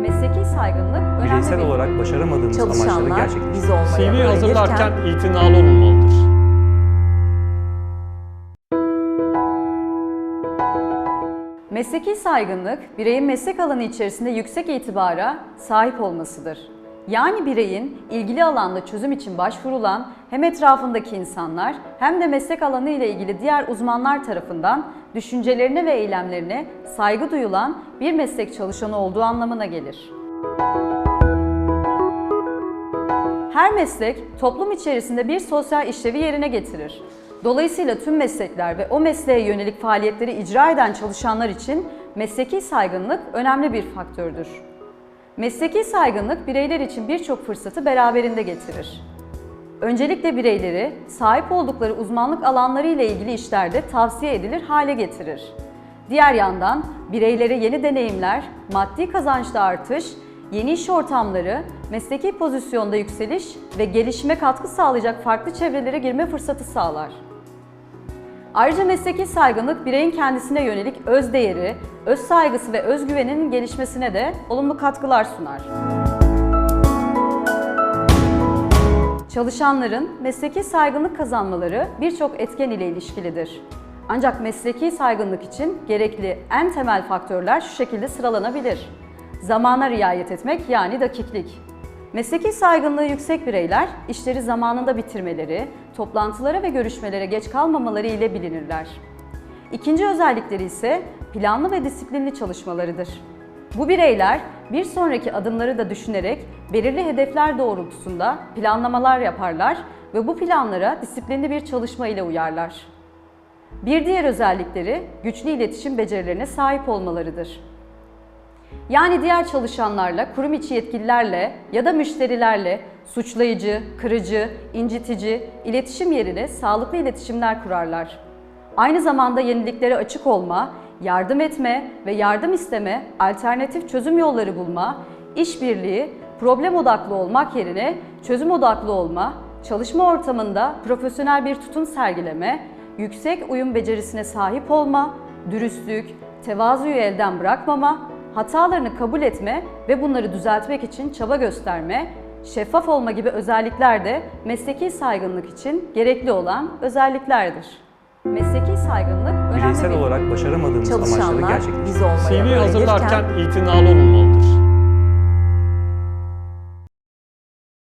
Mesleki saygınlık önemli Bireysel bir olarak başaramadığımız amaçları Çalışanlar gerçekleştirmek. biz olmaya CV öğrenirken hazırlarken itinalı olunmalıdır. Mesleki saygınlık, bireyin meslek alanı içerisinde yüksek itibara sahip olmasıdır. Yani bireyin ilgili alanda çözüm için başvurulan hem etrafındaki insanlar hem de meslek alanı ile ilgili diğer uzmanlar tarafından düşüncelerine ve eylemlerine saygı duyulan bir meslek çalışanı olduğu anlamına gelir. Her meslek toplum içerisinde bir sosyal işlevi yerine getirir. Dolayısıyla tüm meslekler ve o mesleğe yönelik faaliyetleri icra eden çalışanlar için mesleki saygınlık önemli bir faktördür. Mesleki saygınlık bireyler için birçok fırsatı beraberinde getirir. Öncelikle bireyleri sahip oldukları uzmanlık alanları ile ilgili işlerde tavsiye edilir hale getirir. Diğer yandan bireylere yeni deneyimler, maddi kazançta artış, yeni iş ortamları, mesleki pozisyonda yükseliş ve gelişime katkı sağlayacak farklı çevrelere girme fırsatı sağlar. Ayrıca mesleki saygınlık bireyin kendisine yönelik öz değeri, öz saygısı ve özgüveninin gelişmesine de olumlu katkılar sunar. Çalışanların mesleki saygınlık kazanmaları birçok etken ile ilişkilidir. Ancak mesleki saygınlık için gerekli en temel faktörler şu şekilde sıralanabilir. Zamana riayet etmek yani dakiklik. Mesleki saygınlığı yüksek bireyler işleri zamanında bitirmeleri, toplantılara ve görüşmelere geç kalmamaları ile bilinirler. İkinci özellikleri ise planlı ve disiplinli çalışmalarıdır. Bu bireyler bir sonraki adımları da düşünerek belirli hedefler doğrultusunda planlamalar yaparlar ve bu planlara disiplinli bir çalışma ile uyarlar. Bir diğer özellikleri güçlü iletişim becerilerine sahip olmalarıdır. Yani diğer çalışanlarla, kurum içi yetkililerle ya da müşterilerle suçlayıcı, kırıcı, incitici iletişim yerine sağlıklı iletişimler kurarlar. Aynı zamanda yeniliklere açık olma, yardım etme ve yardım isteme, alternatif çözüm yolları bulma, işbirliği, problem odaklı olmak yerine çözüm odaklı olma, çalışma ortamında profesyonel bir tutum sergileme, yüksek uyum becerisine sahip olma, dürüstlük, tevazuyu elden bırakmama, hatalarını kabul etme ve bunları düzeltmek için çaba gösterme, şeffaf olma gibi özellikler de mesleki saygınlık için gerekli olan özelliklerdir. Mesleki saygınlık önemli Bireysel bir olarak başaramadığımız amaçları çalışanlar gerçekleştirmek. biz olmaya CV öğrenirken hazırlarken itinalı olunmalıdır.